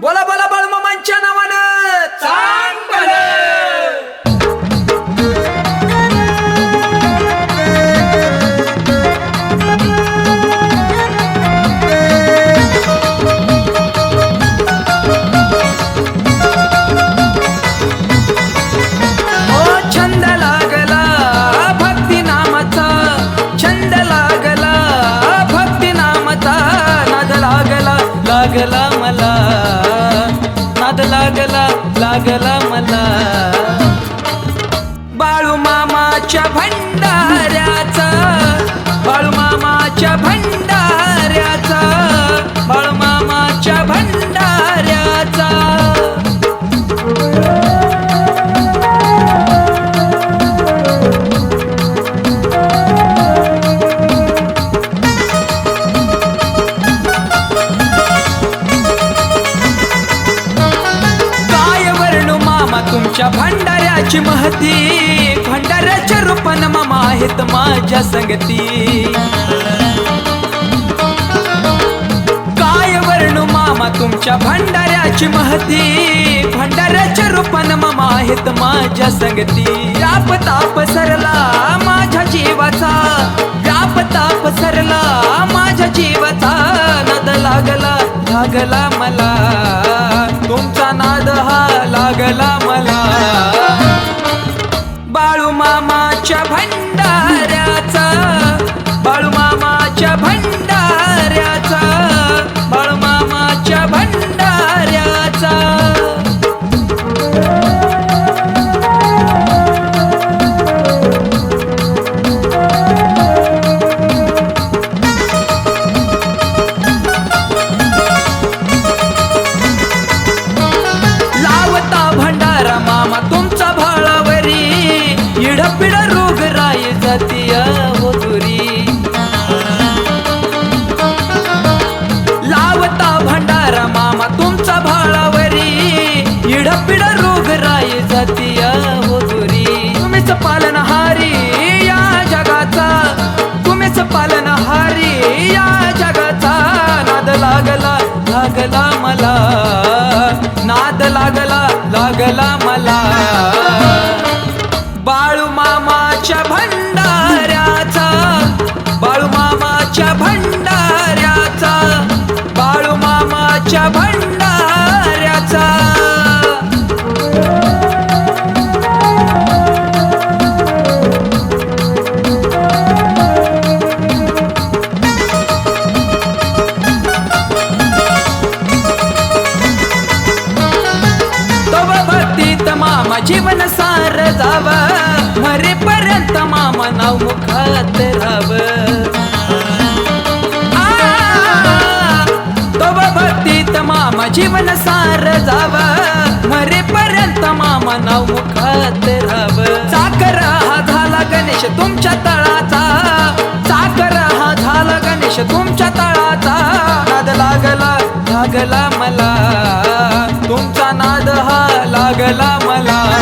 बोला बोला बाळूमामांच्या नावानं. चांगलं. ओ छंद लागला. लागला मला. आमच्या भंडाऱ्याची महती. भंडाऱ्याच्या रूपान मामा आहेत माझ्या संगती. काय वर्णू मामा तुमच्या भंडाऱ्याची महती. भंडाऱ्याच्या रूपान मामा आहेत माझ्या संगती. व्याप ताप सरला माझ्या जीवाचा. व्याप ताप सरला माझ्या जीवाचा. नद लागला लागला मला. लागला मला. बाळू मामाच्या भंडाऱ्याचा बाळू मामाच्या भंडाऱ्याचा राय जातीय होतुरी तुम्हीच पालनहारी या जगाचा. तुम्हीच पालनहारी या जगाचा. नाद लागला लागला मला. नाद लागला लागला मला. मामा जीवन सार जाव. मरेपर्यंत मामा नाव मुखात राव. तव भक्तीत मामा जीवन सार जाव. मरेपर्यंत मामा नाव मुखात राव. साखर हा झाला गणेश तुमच्या तळाचा. साखर हा झाला गणेश तुमच्या तळाचा. नाद लागला लागला मला. तुमचा नाद हा लागला मला.